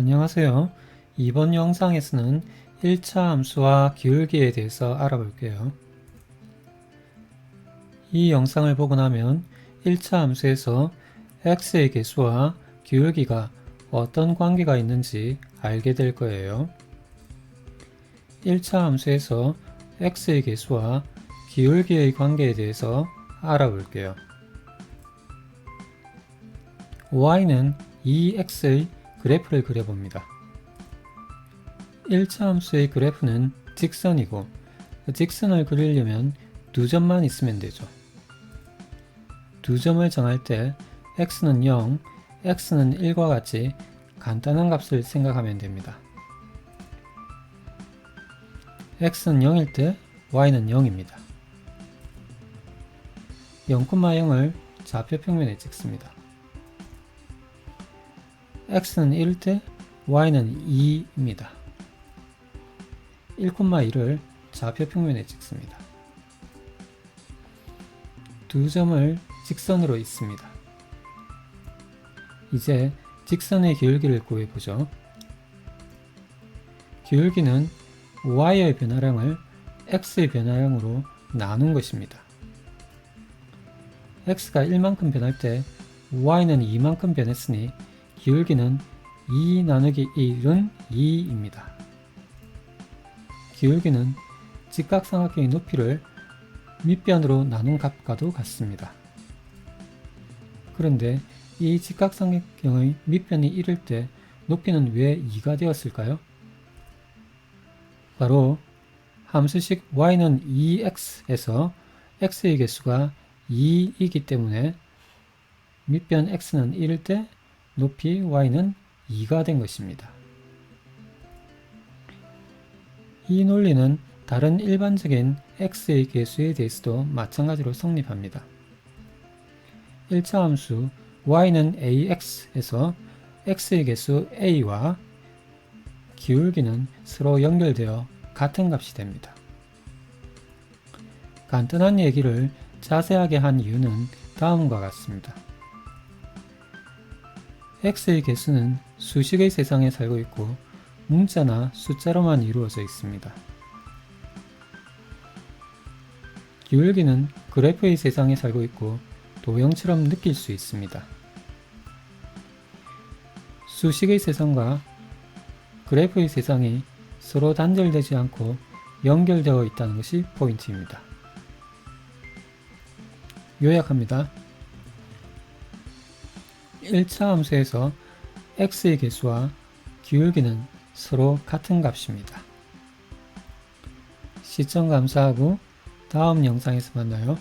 안녕하세요. 이번 영상에서는 1차 함수와 기울기에 대해서 알아볼게요. 이 영상을 보고 나면 1차 함수에서 x의 개수와 기울기가 어떤 관계가 있는지 알게 될 거예요. 1차 함수에서 x의 개수와 기울기의 관계에 대해서 알아볼게요. y는 2x의 그래프를 그려봅니다. 1차 함수의 그래프는 직선이고 직선을 그리려면 두 점만 있으면 되죠. 두 점을 정할 때 x는 0, x는 1과 같이 간단한 값을 생각하면 됩니다. x는 0일 때 y는 0입니다. 0,0을 좌표 평면에 찍습니다. X는 1일 때 y는 2입니다. 1,1을 좌표 평면에 찍습니다. 두 점을 직선으로 있습니다. 이제 직선의 기울기를 구해보죠. 기울기는 y의 변화량을 x의 변화량으로 나눈 것입니다. x가 1만큼 변할 때 y는 2만큼 변했으니 기울기는 2 나누기 1은 2입니다. 기울기는 직각삼각형의 높이를 밑변으로 나눈 값과도 같습니다. 그런데 이 직각삼각형의 밑변이 1일 때 높이는 왜 2가 되었을까요? 바로 함수식 y는 2x에서 x의 개수가 2이기 때문에 밑변 x는 1일 때 높이 y는 2가 된 것입니다. 이 논리는 다른 일반적인 x의 개수에 대해서도 마찬가지로 성립합니다. 1차 함수 y는 ax에서 x의 개수 a와 기울기는 서로 연결되어 같은 값이 됩니다. 간단한 얘기를 자세하게 한 이유는 다음과 같습니다. X의 개수는 수식의 세상에 살고 있고 문자나 숫자로만 이루어져 있습니다. 기울기는 그래프의 세상에 살고 있고 도형처럼 느낄 수 있습니다. 수식의 세상과 그래프의 세상이 서로 단절되지 않고 연결되어 있다는 것이 포인트입니다. 요약합니다. 1차 함수에서 x의 개수와 기울기는 서로 같은 값입니다. 시청 감사하고 다음 영상에서 만나요.